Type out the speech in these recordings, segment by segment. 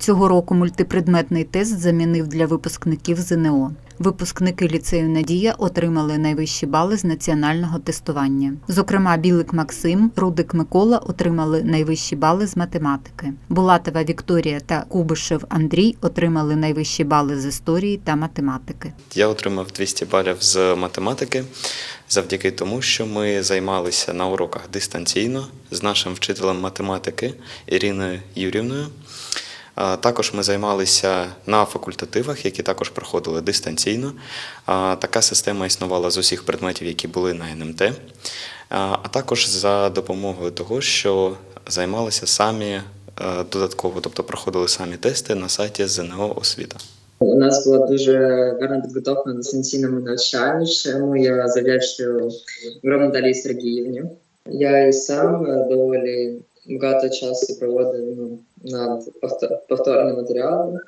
Цього року мультипредметний тест замінив для випускників ЗНО. Випускники ліцею Надія отримали найвищі бали з національного тестування. Зокрема, Білик Максим, Рудик Микола отримали найвищі бали з математики. Булатова Вікторія та Кубишев Андрій отримали найвищі бали з історії та математики. Я отримав 200 балів з математики завдяки тому, що ми займалися на уроках дистанційно з нашим вчителем математики Іриною Юрівною. Також ми займалися на факультативах, які також проходили дистанційно. Така система існувала з усіх предметів, які були на НМТ, А також за допомогою того, що займалися самі е, додатково, тобто проходили самі тести на сайті ЗНО освіта. У нас була дуже гарна підготовка на дистанційному навчанні, чому я завдячую Громадалі Сергіївні. Я і сам е, доволі багато часу проводив ну, над повторними матеріалами,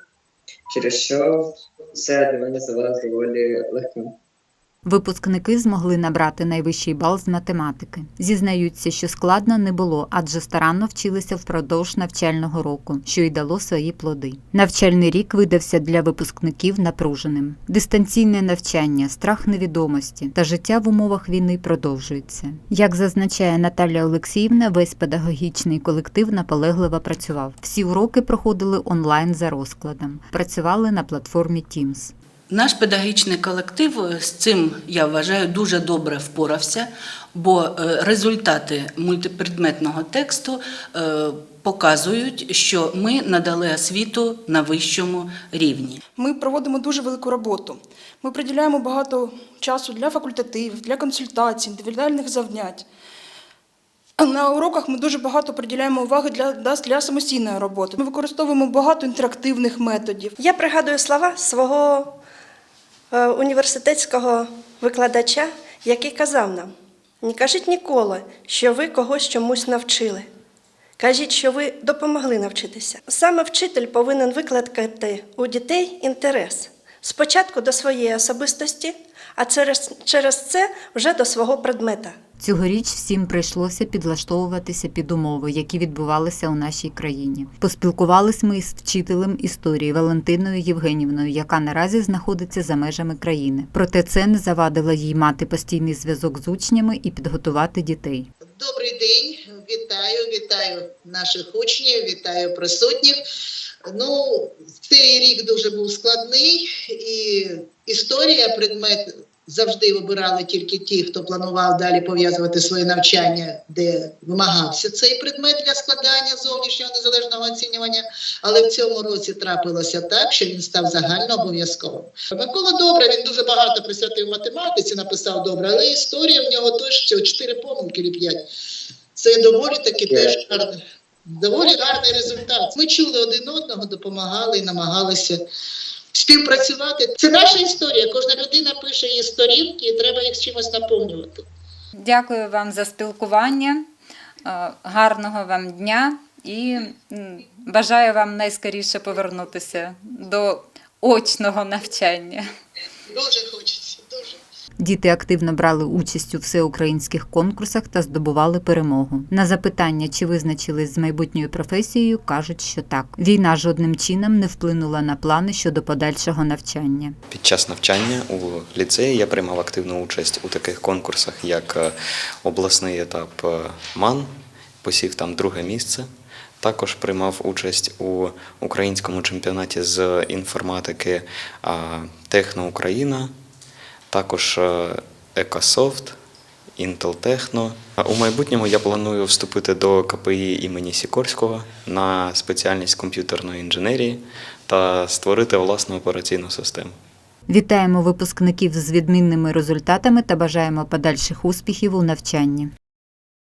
через що все для мене здавалося доволі легким. Випускники змогли набрати найвищий бал з математики. Зізнаються, що складно не було, адже старанно вчилися впродовж навчального року, що й дало свої плоди. Навчальний рік видався для випускників напруженим. Дистанційне навчання, страх невідомості та життя в умовах війни продовжується. Як зазначає Наталя Олексіївна, весь педагогічний колектив наполегливо працював. Всі уроки проходили онлайн за розкладом. Працювали на платформі Teams. Наш педагогічний колектив е, з цим, я вважаю, дуже добре впорався, бо е, результати мультипредметного тексту е, показують, що ми надали освіту на вищому рівні. Ми проводимо дуже велику роботу. Ми приділяємо багато часу для факультативів, для консультацій, індивідуальних завдять. На уроках ми дуже багато приділяємо уваги для, для, для самостійної роботи. Ми використовуємо багато інтерактивних методів. Я пригадую слова свого університетського викладача, який казав нам: не кажіть ніколи, що ви когось чомусь навчили. Кажіть, що ви допомогли навчитися. Саме вчитель повинен викликати у дітей інтерес спочатку до своєї особистості, а через, через це вже до свого предмета. Цьогоріч всім прийшлося підлаштовуватися під умови, які відбувалися у нашій країні. Поспілкувались ми із вчителем історії Валентиною Євгенівною, яка наразі знаходиться за межами країни. Проте це не завадило їй мати постійний зв'язок з учнями і підготувати дітей. Добрий день, вітаю, вітаю наших учнів, вітаю присутніх. Ну, цей рік дуже був складний, і історія, предмет завжди вибирали тільки ті, хто планував далі пов'язувати своє навчання, де вимагався цей предмет для складання зовнішнього незалежного оцінювання. Але в цьому році трапилося так, що він став загально обов'язковим. Микола добре, він дуже багато присвятив математиці, написав добре, але історія в нього то що 4 помилки чи 5. Це доволі таки теж гарний, доволі гарний результат. Ми чули один одного, допомагали і намагалися співпрацювати. Це наша історія. Кожна людина пише її сторінки, і треба їх чимось наповнювати. Дякую вам за спілкування, е, гарного вам дня і бажаю вам найскоріше повернутися до очного навчання. Дуже. Діти активно брали участь у всеукраїнських конкурсах та здобували перемогу. На запитання, чи визначились з майбутньою професією, кажуть, що так. Війна жодним чином не вплинула на плани щодо подальшого навчання. Під час навчання у ліцеї я приймав активну участь у таких конкурсах, як е, обласний етап е, МАН, посів там друге місце. Також приймав участь у українському чемпіонаті з інформатики Техно Україна, також е, Екософт, Intel Techno. У майбутньому я планую вступити до КПІ імені Сікорського на спеціальність комп'ютерної інженерії та створити власну операційну систему. Вітаємо випускників з відмінними результатами та бажаємо подальших успіхів у навчанні.